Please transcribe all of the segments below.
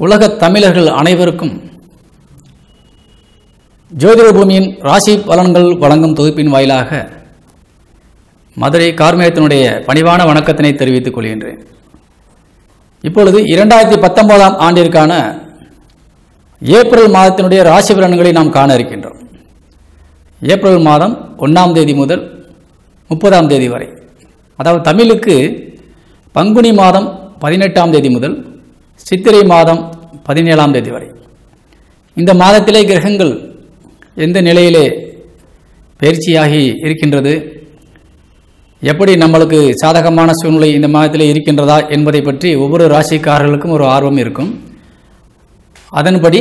உலகத் தமிழர்கள் அனைவருக்கும் ஜோதிட பூமியின் ராசி பலன்கள் வழங்கும் தொகுப்பின் வாயிலாக மதுரை கார்மேகத்தினுடைய பணிவான வணக்கத்தினை தெரிவித்துக் கொள்கின்றேன். இப்பொழுது இரண்டாயிரத்தி பத்தொன்பதாம் ஆண்டிற்கான ஏப்ரல் மாதத்தினுடைய ராசி பலன்களை நாம் காண இருக்கின்றோம். ஏப்ரல் மாதம் ஒன்றாம் தேதி முதல் முப்பதாம் தேதி வரை. அதாவது தமிழுக்கு பங்குனி மாதம் பதினெட்டாம் தேதி முதல் சித்திரை மாதம் பதினேழாம் தேதி வரை. இந்த மாதத்திலே கிரகங்கள் எந்த நிலையிலே பயிற்சியாகி இருக்கின்றது? எப்படி நம்மளுக்கு சாதகமான சூழ்நிலை இந்த மாதத்திலே இருக்கின்றதா என்பதை பற்றி ஒவ்வொரு ராசிக்காரர்களுக்கும் ஒரு ஆர்வம் இருக்கும். அதன்படி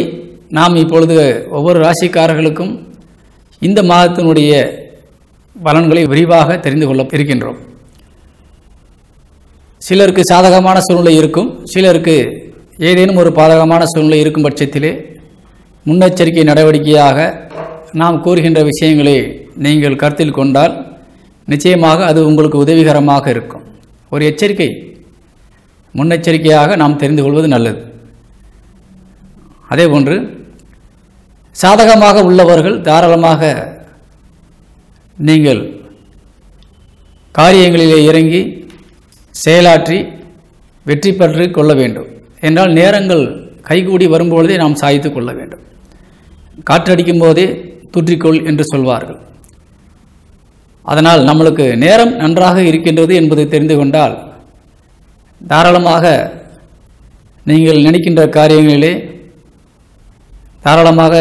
நாம் இப்பொழுது ஒவ்வொரு ராசிக்காரர்களுக்கும் இந்த மாதத்தினுடைய பலன்களை விரிவாக தெரிந்து கொள்ள இருக்கின்றோம். சிலருக்கு சாதகமான சூழ்நிலை இருக்கும் சிலருக்கு ஏதேனும் ஒரு பாதகமான சூழ்நிலை இருக்கும் பட்சத்திலே முன்னெச்சரிக்கை நடவடிக்கையாக நாம் கூறுகின்ற விஷயங்களை நீங்கள் கருத்தில் கொண்டால் நிச்சயமாக அது உங்களுக்கு உதவிகரமாக இருக்கும். ஒரு எச்சரிக்கை முன்னெச்சரிக்கையாக நாம் தெரிந்து கொள்வது நல்லது. அதேபோன்று சாதகமாக உள்ளவர்கள் தாராளமாக நீங்கள் காரியங்களிலே இறங்கி செயலாற்றி வெற்றி பெற்று கொள்ள வேண்டும். என்றால் நேரங்கள் கைகூடி வரும்பொழுதே நாம் சாய்த்து கொள்ள வேண்டும். காற்றடிக்கும் போதே தூற்றிக்கொள் என்று சொல்வார்கள். அதனால் நம்மளுக்கு நேரம் நன்றாக இருக்கின்றது என்பது தெரிந்து கொண்டால் தாராளமாக நீங்கள் நினைக்கின்ற காரியங்களிலே தாராளமாக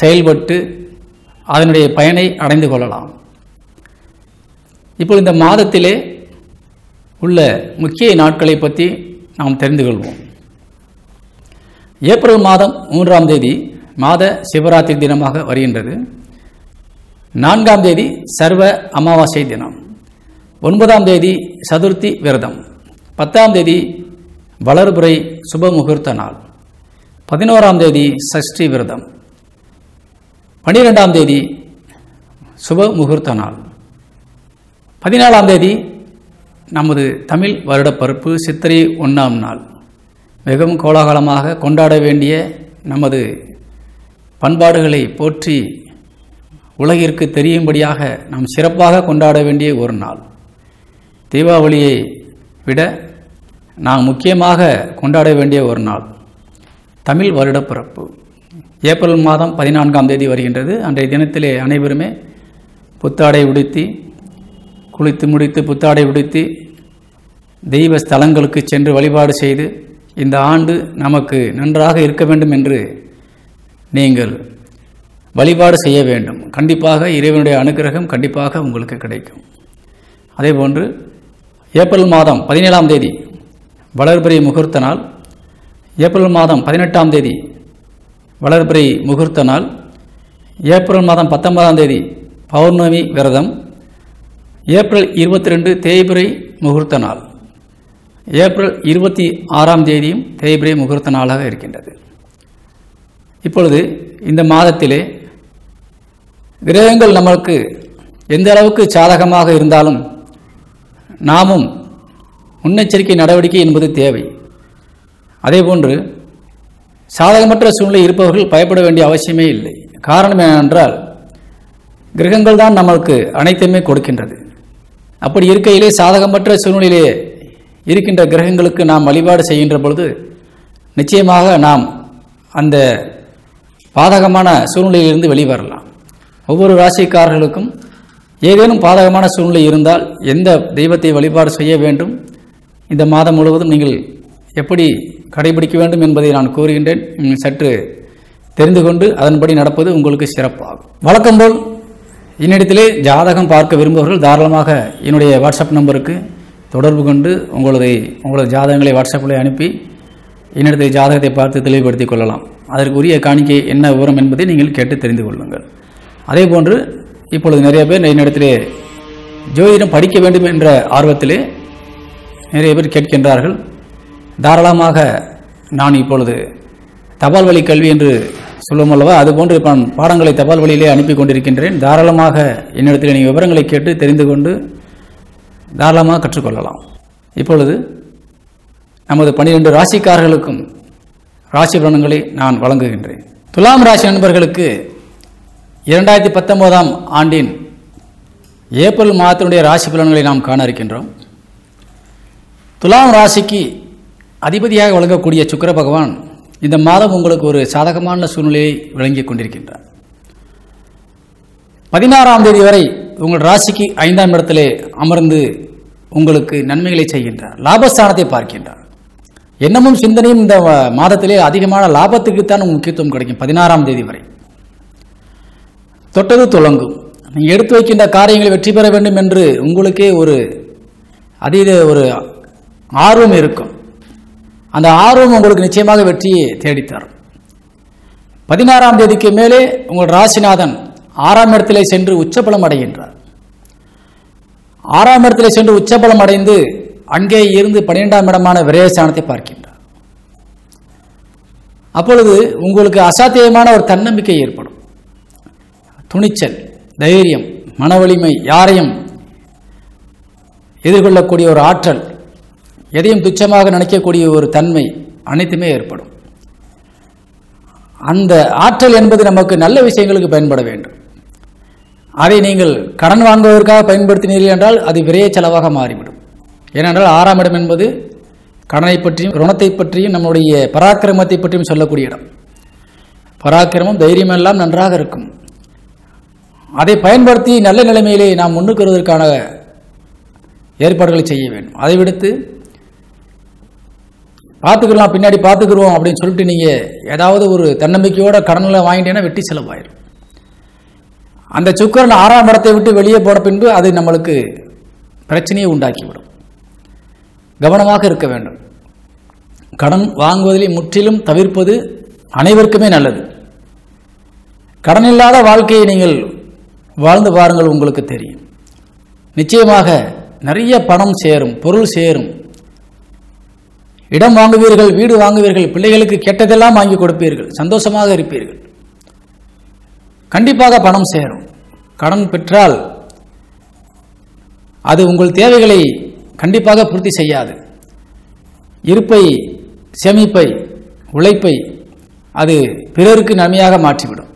செயல்பட்டு அதனுடைய பயனை அடைந்து கொள்ளலாம். இப்போ இந்த மாதத்திலே உள்ள முக்கிய நாட்களை பற்றி நாம் தெரிந்து கொள்வோம். ஏப்ரல் மாதம் மூன்றாம் தேதி மாத சிவராத்திரி தினமாக வருகின்றது. நான்காம் தேதி சர்வ அமாவாசை தினம். ஒன்பதாம் தேதி சதுர்த்தி விரதம். பத்தாம் தேதி வளர்புரை சுப முகூர்த்த நாள். பதினோராம் தேதி சஷ்டி விரதம். பன்னிரெண்டாம் தேதி சுப முகூர்த்த நாள். பதினாலாம் தேதி நமது தமிழ் வருடப்பருப்பு சித்திரை ஒன்றாம் நாள். மிகவும் கோலாகலமாக கொண்டாட வேண்டிய நமது பண்பாடுகளை போற்றி உலகிற்கு தெரியும்படியாக நாம் சிறப்பாக கொண்டாட வேண்டிய ஒரு நாள். தீபாவளியை விட நாம் முக்கியமாக கொண்டாட வேண்டிய ஒரு நாள். தமிழ் வருடப்பிறப்பு ஏப்ரல் மாதம் பதினான்காம் தேதி வருகின்றது. அன்றைய தினத்திலே அனைவருமே புத்தாடை உடுத்தி குளித்து முடித்து புத்தாடை உடுத்தி தெய்வ ஸ்தலங்களுக்கு சென்று வழிபாடு செய்து இந்த ஆண்டு நமக்கு நன்றாக இருக்க வேண்டும் என்று நீங்கள் வழிபாடு செய்ய வேண்டும். கண்டிப்பாக இறைவனுடைய அனுகிரகம் கண்டிப்பாக உங்களுக்கு கிடைக்கும். அதேபோன்று ஏப்ரல் மாதம் பதினேழாம் தேதி வளர்பிறை முகூர்த்த நாள். ஏப்ரல் மாதம் பதினெட்டாம் தேதி வளர்பிறை முகூர்த்த நாள். ஏப்ரல் மாதம் பத்தொன்பதாம் தேதி பௌர்ணமி விரதம். ஏப்ரல் இருபத்தி ரெண்டு தேய்பிரை முகூர்த்த நாள். ஏப்ரல் இருபத்தி ஆறாம் தேதியும் தேய்பிரை முகூர்த்த நாளாக இருக்கின்றது. இப்பொழுது இந்த மாதத்திலே கிரகங்கள் நம்மளுக்கு எந்த அளவுக்கு சாதகமாக இருந்தாலும் நாமும் முன்னெச்சரிக்கை நடவடிக்கை என்பது தேவை. அதேபோன்று சாதகமற்ற சூழ்நிலை இருப்பவர்கள் பயப்பட வேண்டிய அவசியமே இல்லை. காரணம் என்னவென்றால் கிரகங்கள் தான் நம்மளுக்கு அனைத்துமே கொடுக்கின்றது. அப்படி இருக்கையிலே சாதகமற்ற சூழ்நிலையிலே இருக்கின்ற கிரகங்களுக்கு நாம் வழிபாடு செய்கின்ற பொழுது நிச்சயமாக நாம் அந்த பாதகமான சூழ்நிலையிலிருந்து வெளிவரலாம். ஒவ்வொரு ராசிக்காரர்களுக்கும் ஏதேனும் பாதகமான சூழ்நிலை இருந்தால் எந்த தெய்வத்தை வழிபாடு செய்ய வேண்டும்? இந்த மாதம் முழுவதும் நீங்கள் எப்படி கடைபிடிக்க வேண்டும் என்பதை நான் கூறுகின்றேன். சற்று தெரிந்து கொண்டு அதன்படி நடப்பது உங்களுக்கு சிறப்பாகும். வழக்கம்போல் என்னிடத்திலே ஜாதகம் பார்க்க விரும்புபவர்கள் தாராளமாக என்னுடைய வாட்ஸ்அப் நம்பருக்கு தொடர்பு கொண்டு உங்களது உங்களது ஜாதகங்களை வாட்ஸ்அப்பில் அனுப்பி என்னிடத்தை ஜாதகத்தை பார்த்து தெளிவுபடுத்திக் கொள்ளலாம். அதற்குரிய காணிக்கை என்ன விவரம் என்பதை நீங்கள் கேட்டு தெரிந்து கொள்ளுங்கள். அதே போன்று இப்பொழுது நிறைய பேர் என்னிடத்திலே ஜோதிடம் படிக்க வேண்டும் என்ற ஆர்வத்திலே நிறைய பேர் கேட்கின்றார்கள். தாராளமாக நான் இப்பொழுது தபால் வழி கல்வி என்று சொல்லும் அல்லவா அதுபோன்று நான் பாடங்களை தபால் வழியிலே அனுப்பி கொண்டிருக்கின்றேன். தாராளமாக என்னிடத்தில் நீங்கள் விவரங்களை கேட்டு தெரிந்து கொண்டு தாராளமாக கற்றுக்கொள்ளலாம். இப்பொழுது நமது பனிரெண்டு ராசிக்காரர்களுக்கும் ராசி பலன்களை நான் வழங்குகின்றேன். துலாம் ராசி நண்பர்களுக்கு இரண்டாயிரத்தி பத்தொன்பதாம் ஆண்டின் ஏப்ரல் மாதத்தினுடைய ராசி பலன்களை நாம் காண இருக்கின்றோம். துலாம் ராசிக்கு அதிபதியாக வழங்கக்கூடிய சுக்கர பகவான் இந்த மாதம் உங்களுக்கு ஒரு சாதகமான சூழ்நிலையை வழங்கிக் கொண்டிருக்கின்றார். பதினாறாம் தேதி வரை உங்கள் ராசிக்கு ஐந்தாம் இடத்திலே அமர்ந்து உங்களுக்கு நன்மைகளை செய்கின்றார். லாபஸ்தானத்தை பார்க்கின்றார். எண்ணமும் சிந்தனையும் இந்த மாதத்திலே அதிகமான லாபத்துக்குத்தான் முக்கியத்துவம் கிடைக்கும் பதினாறாம் தேதி வரை. தொட்டது துளங்கும் நீங்கள் எடுத்து வைக்கின்ற காரியங்களை வெற்றி பெற வேண்டும் என்று உங்களுக்கே ஒரு அதீத ஒரு ஆர்வம் இருக்கும். அந்த ஆர்வம் உங்களுக்கு நிச்சயமாக வெற்றியை தேடித்தரும். பதினாறாம் தேதிக்கு மேலே உங்கள் ராசிநாதன் ஆறாம் இடத்திலே சென்று உச்சபலம் அடைகின்றார். ஆறாம் இடத்திலே சென்று உச்சபலம் அடைந்து அங்கே இருந்து பன்னிரெண்டாம் இடமான விரயஸ்தானத்தை பார்க்கின்றார். அப்பொழுது உங்களுக்கு அசாத்தியமான ஒரு தன்னம்பிக்கை ஏற்படும். துணிச்சல் தைரியம் மன வலிமை யாரையும் எதிர்கொள்ளக்கூடிய ஒரு ஆற்றல் எதையும் துச்சமாக நினைக்கக்கூடிய ஒரு தன்மை அனைத்துமே ஏற்படும். அந்த ஆற்றல் என்பது நமக்கு நல்ல விஷயங்களுக்கு பயன்பட வேண்டும். அதை நீங்கள் கடன் வாங்குவதற்காக பயன்படுத்தினீர்கள் என்றால் அது விரைய செலவாக மாறிவிடும். ஏனென்றால் ஆறாம் இடம் என்பது கடனை பற்றியும் ருணத்தை பற்றியும் நம்முடைய பராக்கிரமத்தை பற்றியும் சொல்லக்கூடிய இடம். பராக்கிரமம் தைரியம் எல்லாம் நன்றாக இருக்கும். அதை பயன்படுத்தி நல்ல நிலைமையிலே நாம் முன்னுக்கு வருவதற்கான ஏற்பாடுகளை செய்ய வேண்டும். அதை விடுத்து பார்த்துக்கலாம் பின்னாடி பார்த்துக்குருவோம் அப்படின்னு சொல்லிட்டு நீங்கள் ஏதாவது ஒரு தன்னம்பிக்கையோட கடனில் வாங்கிட்டேன்னா வெட்டி செலவாயிடும் அந்த சுக்கரன் ஆறாம் இடத்தை விட்டு வெளியே போன பின்பு அது நம்மளுக்கு பிரச்சனையை உண்டாக்கிவிடும். கவனமாக இருக்க வேண்டும். கடன் வாங்குவதில் முற்றிலும் தவிர்ப்பது அனைவருக்குமே நல்லது. கடன் இல்லாத வாழ்க்கையை நீங்கள் வாழ்ந்து பாருங்கள் உங்களுக்கு தெரியும். நிச்சயமாக நிறைய பணம் சேரும் பொருள் சேரும். இடம் வாங்குவீர்கள் வீடு வாங்குவீர்கள் பிள்ளைகளுக்கு கெட்டதெல்லாம் வாங்கி கொடுப்பீர்கள் சந்தோஷமாக இருப்பீர்கள். கண்டிப்பாக பணம் சேரும். கடன் பெற்றால் அது உங்கள் தேவைகளை கண்டிப்பாக பூர்த்தி செய்யாது. இருப்பை சேமிப்பை உழைப்பை அது பிறருக்கு நன்மையாக மாற்றிவிடும்.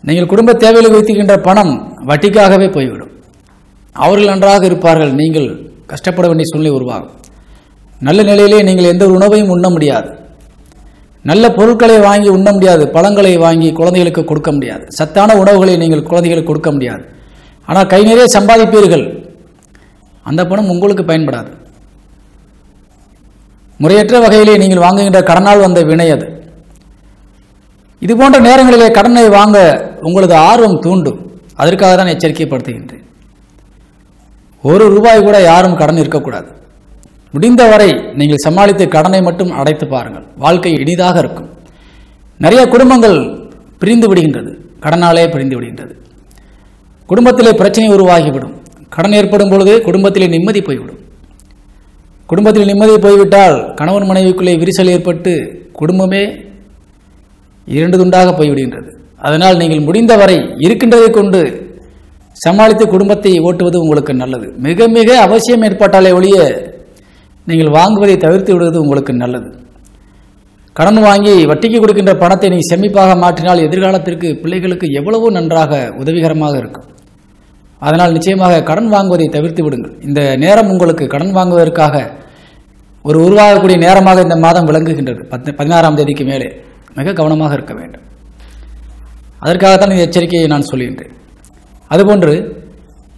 நீங்கள் குடும்ப தேவைகளை வைத்துக்கின்ற பணம் வட்டிக்காகவே போய்விடும். அவர்கள் நன்றாக இருப்பார்கள் நீங்கள் கஷ்டப்பட வேண்டிய சூழ்நிலை உருவாகும். நல்ல நிலையிலே நீங்கள் எந்த ஒரு உணவையும் உண்ண முடியாது. நல்ல பொருட்களை வாங்கி உண்ண முடியாது பழங்களை வாங்கி குழந்தைகளுக்கு கொடுக்க முடியாது. சத்தான உணவுகளை நீங்கள் குழந்தைகளுக்கு கொடுக்க முடியாது. ஆனால் கை நிறைய சம்பாதிப்பீர்கள். அந்த பணம் உங்களுக்கு பயன்படாது. முறையற்ற வகையிலே நீங்கள் வாங்குகின்ற கடனால் வந்த வினை அது. இது போன்ற நேரங்களிலே கடனை வாங்க உங்களது ஆர்வம் தூண்டும். அதற்காக தான் எச்சரிக்கைப்படுத்துகின்றேன். ஒரு ரூபாய் கூட யாரும் கடன் இருக்கக்கூடாது. முடிந்தவரை நீங்கள் சமாளித்து கடனை மட்டும் அடைத்து பாருங்கள். வாழ்க்கை இனிதாக இருக்கும். நிறைய குடும்பங்கள் பிரிந்து விடுகின்றது. கடனாலே பிரிந்து விடுகின்றது. குடும்பத்திலே பிரச்சனை உருவாகிவிடும். கடன் ஏற்படும் பொழுது குடும்பத்திலே நிம்மதி போய்விடும். குடும்பத்தில் நிம்மதி போய்விட்டால் கணவன் மனைவிக்குள்ளே விரிசல் ஏற்பட்டு குடும்பமே இரண்டு துண்டாக போய்விடுகின்றது. அதனால் நீங்கள் முடிந்தவரை இருக்கின்றதை கொண்டு சமாளித்து குடும்பத்தை ஓட்டுவது உங்களுக்கு நல்லது. மிக மிக அவசியம் ஏற்பட்டாலே ஒழிய நீங்கள் வாங்குவதை தவிர்த்து விடுவது உங்களுக்கு நல்லது. கடன் வாங்கி வட்டிக்கு கொடுக்கின்ற பணத்தை நீ செமிப்பாக மாற்றினால் எதிர்காலத்திற்கு பிள்ளைகளுக்கு எவ்வளவோ நன்றாக உதவிகரமாக இருக்கும். அதனால் நிச்சயமாக கடன் வாங்குவதை தவிர்த்து விடுங்கள். இந்த நேரம் உங்களுக்கு கடன் வாங்குவதற்காக ஒரு உருவாகக்கூடிய நேரமாக இந்த மாதம் விளங்குகின்றது. பத்து பதினாறாம் தேதிக்கு மேலே. மிக கவனமாக இருக்க வேண்டும். அதற்காகத்தான் இந்த எச்சரிக்கையை நான் சொல்கின்றேன். அதுபோன்று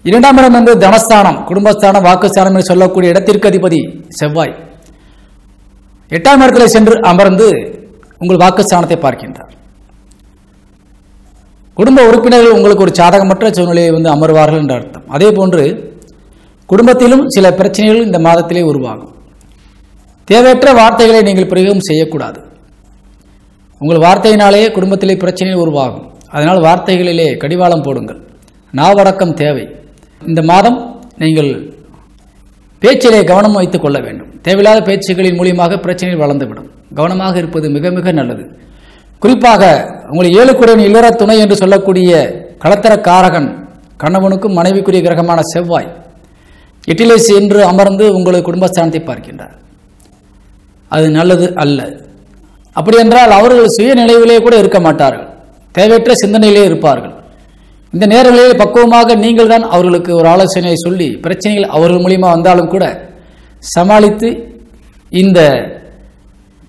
இரண்டாம் இடம் வந்து தனஸ்தானம் குடும்பஸ்தானம் வாக்குஸ்தானம் என்று சொல்லக்கூடிய இடத்திற்கு அதிபதி செவ்வாய். எட்டாம் இடத்துல சென்று அமர்ந்து உங்கள் வாக்குஸ்தானத்தை பார்க்கின்றார். குடும்ப உறுப்பினர்கள் உங்களுக்கு ஒரு சாதகமற்ற சூழ்நிலையை வந்து அமர்வார்கள் என்ற அர்த்தம். அதே போன்று குடும்பத்திலும் சில பிரச்சனைகள் இந்த மாதத்திலே உருவாகும். தேவையற்ற வார்த்தைகளை நீங்கள் பிரயோகம் செய்யக்கூடாது. உங்கள் வார்த்தையினாலேயே குடும்பத்திலே பிரச்சனை உருவாகும். அதனால் வார்த்தைகளிலே கடிவாளம் போடுங்கள். நாவடக்கம் தேவை. இந்த மாதம் நீங்கள் பேச்சிலே கவனம் வைத்துக் கொள்ள வேண்டும். தேவையில்லாத பேச்சுகளின் மூலியமாக பிரச்சனைகள் வளர்ந்துவிடும். கவனமாக இருப்பது மிக மிக நல்லது. குறிப்பாக உங்களை ஏழுக்குடன் இல்லற துணை என்று சொல்லக்கூடிய களத்திர காரகன் கணவனுக்கும் மனைவிக்குரிய கிரகமான செவ்வாய் எட்டிலே என்று அமர்ந்து உங்களது குடும்பஸ்தானத்தை பார்க்கின்றார். அது நல்லது அல்ல. அப்படி என்றால் அவர்கள் சுய நினைவிலே கூட இருக்க மாட்டார்கள். தேவையற்ற சிந்தனையிலே இருப்பார்கள். இந்த நேரங்களில் பக்குவமாக நீங்கள் தான் அவர்களுக்கு ஒரு ஆலோசனையை சொல்லி பிரச்சனைகள் அவர்கள் மூலியமா வந்தாலும் கூட சமாளித்து இந்த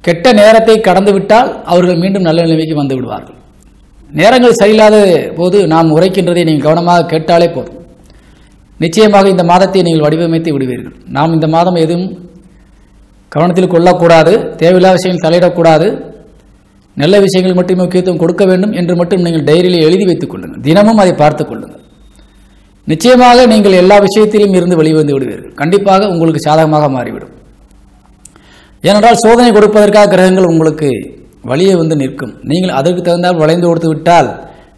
கெட்ட நேரத்தை கடந்து விட்டால் அவர்கள் மீண்டும் நல்ல நிலைமைக்கு வந்து விடுவார்கள். நேரங்கள் சரியில்லாத போது நாம் உரைக்கின்றதை நீங்கள் கவனமாக கேட்டாலே போதும். நிச்சயமாக இந்த மாதத்தை நீங்கள் வடிவமைத்து விடுவீர்கள். நாம் இந்த மாதம் எதுவும் கவனத்தில் கொள்ளக்கூடாது தேவையில்லாத விஷயங்கள் தலையிடக்கூடாது. நல்ல விஷயங்கள் மட்டும் முக்கியத்துவம் கொடுக்க வேண்டும் என்று மட்டும் நீங்கள் டைரியில் எழுதி வைத்துக் கொள்ளுங்கள். தினமும் அதை பார்த்துக் கொள்ளுங்கள். நிச்சயமாக நீங்கள் எல்லா விஷயத்திலும் இருந்து வெளிவந்து விடுவீர்கள். கண்டிப்பாக உங்களுக்கு சாதகமாக மாறிவிடும். ஏனென்றால் சோதனை கொடுப்பதற்காக கிரகங்கள் உங்களுக்கு வழியே வந்து நிற்கும். நீங்கள் அதற்கு தகுந்தால் வளைந்து கொடுத்து விட்டால்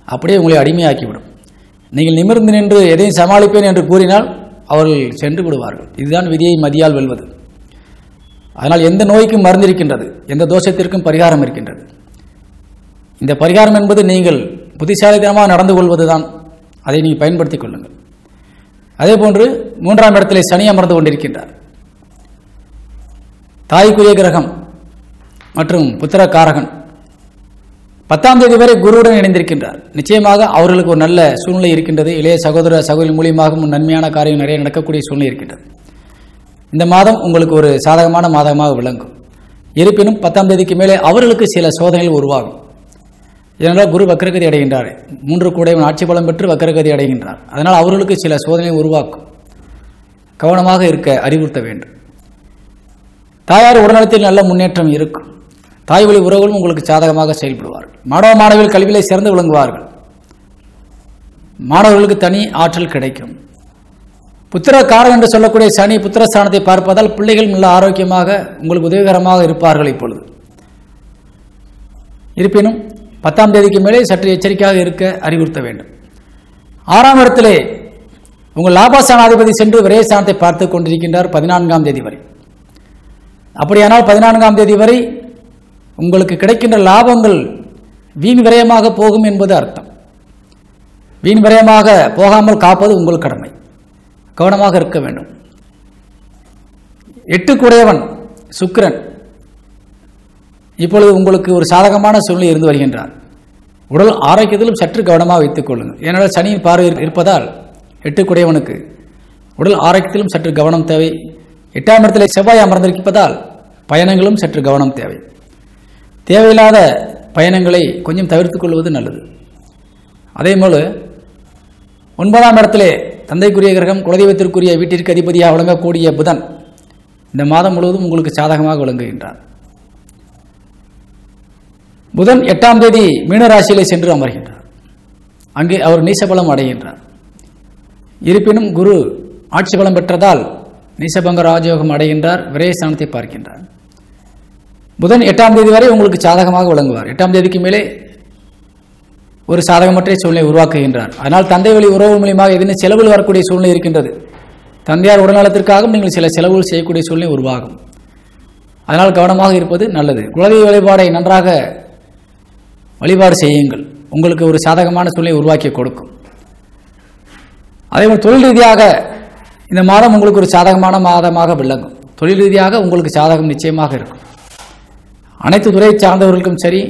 அப்படியே உங்களை அடிமையாக்கிவிடும். நீங்கள் நிமிர்ந்து நின்று எதையும் சமாளிப்பேன் என்று கூறினால் அவர்கள் சென்று விடுவார்கள். இதுதான் விதியை மதியால் வெல்வது. அதனால் எந்த நோய்க்கும் மருந்திருக்கின்றது. எந்த தோஷத்திற்கும் பரிகாரம் இருக்கின்றது. இந்த பரிகாரம் என்பது நீங்கள் புத்திசாலித்தனமாக நடந்து கொள்வதுதான். அதை நீங்கள் பயன்படுத்திக் கொள்ளுங்கள். அதே போன்று மூன்றாம் இடத்திலே சனி அமர்ந்து கொண்டிருக்கின்றார். தாய்க்குரிய கிரகம் மற்றும் புத்திரக்காரகன். பத்தாம் தேதி வரை குருவுடன் இணைந்திருக்கின்றார். நிச்சயமாக அவர்களுக்கு ஒரு நல்ல சூழ்நிலை இருக்கின்றது. இளைய சகோதர சகோதரி மூலியமாகவும் நன்மையான காரியம் நிறைய நடக்கக்கூடிய சூழ்நிலை இருக்கின்றது. இந்த மாதம் உங்களுக்கு ஒரு சாதகமான மாதமாக விளங்கும். இருப்பினும் பத்தாம் தேதிக்கு மேலே அவர்களுக்கு சில சோதனைகள் உருவாகும். இதனால் குரு வக்கரகதி அடைகின்றார். மூன்று கூடையவன் ஆட்சி பலம் பெற்று வக்கரகதி அடைகின்றார். அதனால் அவர்களுக்கு சில சோதனை உருவாக்கும். கவனமாக இருக்க அறிவுறுத்த வேண்டும். தாயார் உடல்நலத்தில் நல்ல முன்னேற்றம் இருக்கும். தாய் வழி உறவுகளும் உங்களுக்கு சாதகமாக செயல்படுவார்கள். மாணவ மாணவிகள் கல்வியில் சிறந்து விளங்குவார்கள். மாணவர்களுக்கு தனி ஆற்றல் கிடைக்கும். புத்திரக்காரன் என்று சொல்லக்கூடிய சனி புத்திரஸ்தானத்தை பார்ப்பதால் பிள்ளைகள் நல்ல ஆரோக்கியமாக உங்களுக்கு உதவிகரமாக இருப்பார்கள் இப்பொழுது. இருப்பினும் பத்தாம் தேதிக்கு மேலே சற்று எச்சரிக்கையாக இருக்க அறிவுறுத்த வேண்டும். ஆறாம் இடத்திலே உங்கள் லாபஸ்தானாதிபதி சென்று விரயஸ்தானத்தை பார்த்து கொண்டிருக்கின்றார் பதினான்காம் தேதி வரை. அப்படியானால் பதினான்காம் தேதி வரை உங்களுக்கு கிடைக்கின்ற லாபங்கள் வீண் விரயமாக போகும் என்பது அர்த்தம். வீண் விரயமாக போகாமல் காப்பது உங்கள் கடமை. கவனமாக இருக்க வேண்டும். எட்டுக்குடையவன் சுக்கிரன். இப்பொழுது உங்களுக்கு ஒரு சாதகமான சூழ்நிலை இருந்து வருகின்றார் உடல் ஆரோக்கியத்திலும் சற்று கவனமாக வைத்துக் கொள்ளுங்கள். ஏனென்றால் சனியின் பார்வை இருப்பதால் எட்டுக்குடையவனுக்கு உடல் ஆரோக்கியத்திலும் சற்று கவனம் தேவை. எட்டாம் இடத்திலே செவ்வாய் அமர்ந்திருப்பதால் பயணங்களும் சற்று கவனம் தேவை. தேவையில்லாத பயணங்களை கொஞ்சம் தவிர்த்துக் கொள்வது நல்லது. அதேபோல் ஒன்பதாம் இடத்திலே தந்தைக்குரிய கிரகம் குலதெய்வத்திற்குரிய வீட்டிற்கு அதிபதியாக விளங்கக்கூடிய புதன் இந்த மாதம் முழுவதும் உங்களுக்கு சாதகமாக விளங்குகின்றார். புதன் எட்டாம் தேதி மீனராசியிலே சென்று அமர்கின்றார். அங்கே அவர் நீசபலம் அடைகின்றார். இருப்பினும் குரு ஆட்சி பலம் பெற்றதால் நீசபங்க ராஜயோகம் அடைகின்றார் விரயஸ்தானத்தை பார்க்கின்றார். புதன் எட்டாம் தேதி வரை உங்களுக்கு சாதகமாக விளங்குவார். எட்டாம் தேதிக்கு மேலே ஒரு சாதகமற்ற சூழ்நிலை உருவாக்குகின்றார். அதனால் தந்தை வழி உறவு மூலியமாக எதுவும் செலவில் வரக்கூடிய சூழ்நிலை இருக்கின்றது. தந்தையார் உடல்நலத்திற்காகவும் நீங்கள் சில செலவுகள் செய்யக்கூடிய சூழ்நிலை உருவாகும். அதனால் கவனமாக இருப்பது நல்லது. குலதெய்வ வழிபாடை நன்றாக வழிபாடு செய்யுங்கள். உங்களுக்கு ஒரு சாதகமான சூழ்நிலை உருவாக்கி கொடுக்கும். அதே மாதிரி தொழில் ரீதியாக இந்த மாதம் உங்களுக்கு ஒரு சாதகமான மாதமாக விளங்கும். தொழில் ரீதியாக உங்களுக்கு சாதகம் நிச்சயமாக இருக்கும். அனைத்து துறை சார்ந்தவர்களுக்கும் சரி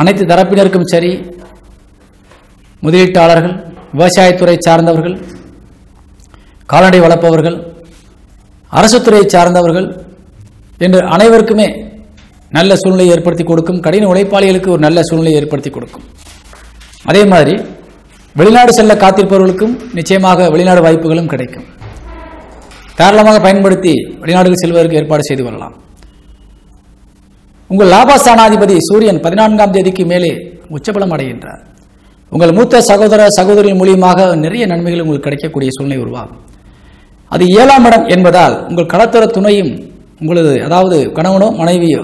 அனைத்து தரப்பினருக்கும் சரி முதலீட்டாளர்கள் விவசாயத்துறை சார்ந்தவர்கள் கால்நடை வளர்ப்பவர்கள் அரசுத்துறை சார்ந்தவர்கள் என்று அனைவருக்குமே நல்ல சூழ்நிலை ஏற்படுத்தி கொடுக்கும். கடின உழைப்பாளிகளுக்கு ஒரு நல்ல சூழ்நிலை ஏற்படுத்தி கொடுக்கும். அதே மாதிரி வெளிநாடு செல்ல காத்திருப்பவர்களுக்கும் நிச்சயமாக வெளிநாடு வாய்ப்புகளும் கிடைக்கும். தாராளமாக பயன்படுத்தி வெளிநாடுகள் செல்வதற்கு ஏற்பாடு செய்து கொள்ளலாம். உங்கள் லாபஸ்தானாதிபதி சூரியன் பதினான்காம் தேதிக்கு மேலே உச்சபலம் அடைகின்றார். உங்கள் மூத்த சகோதர சகோதரின் மூலியமாக நிறைய நன்மைகள் உங்களுக்கு கிடைக்கக்கூடிய சூழ்நிலை உருவாகும். அது ஏழாம் இடம் என்பதால் உங்கள் கடத்தர துணையும் உங்களது அதாவது கணவனோ மனைவியோ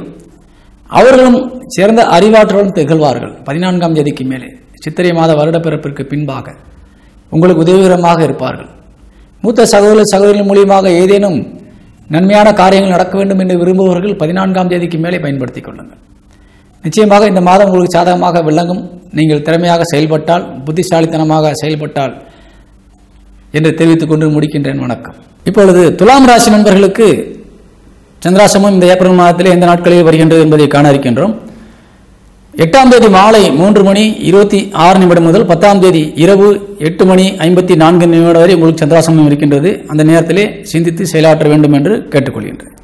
அவர்களும் சிறந்த அறிவாற்றலும் திகழ்வார்கள். பதினான்காம் தேதிக்கு மேலே சித்திரை மாத வருடப்பிறப்பிற்கு பின்பாக உங்களுக்கு உதவிகரமாக இருப்பார்கள். மூத்த சகோதர சகோதரிகள் மூலியமாக ஏதேனும் நன்மையான காரியங்கள் நடக்க வேண்டும் என்று விரும்புபவர்கள் பதினான்காம் தேதிக்கு மேலே பயன்படுத்திக் கொள்ளுங்கள். நிச்சயமாக இந்த மாதம் உங்களுக்கு சாதகமாக விளங்கும். நீங்கள் திறமையாக செயல்பட்டால் புத்திசாலித்தனமாக செயல்பட்டால் என்று தெரிவித்துக் கொண்டு முடிக்கின்றேன் வணக்கம். இப்பொழுது துலாம் ராசி நண்பர்களுக்கு சந்திராசிரமம் இந்த ஏப்ரல் மாதத்தில் எந்த நாட்களில் வருகின்றது என்பதை காண இருக்கின்றோம். எட்டாம் தேதி மாலை மூன்று மணி இருபத்தி ஆறு நிமிடம் முதல் பத்தாம் தேதி இரவு எட்டு மணி ஐம்பத்தி நான்கு நிமிடம் வரை உங்களுக்கு சந்திராசிரமம் இருக்கின்றது. அந்த நேரத்திலே சிந்தித்து செயலாற்ற வேண்டும் என்று கேட்டுக்கொள்கின்றேன்.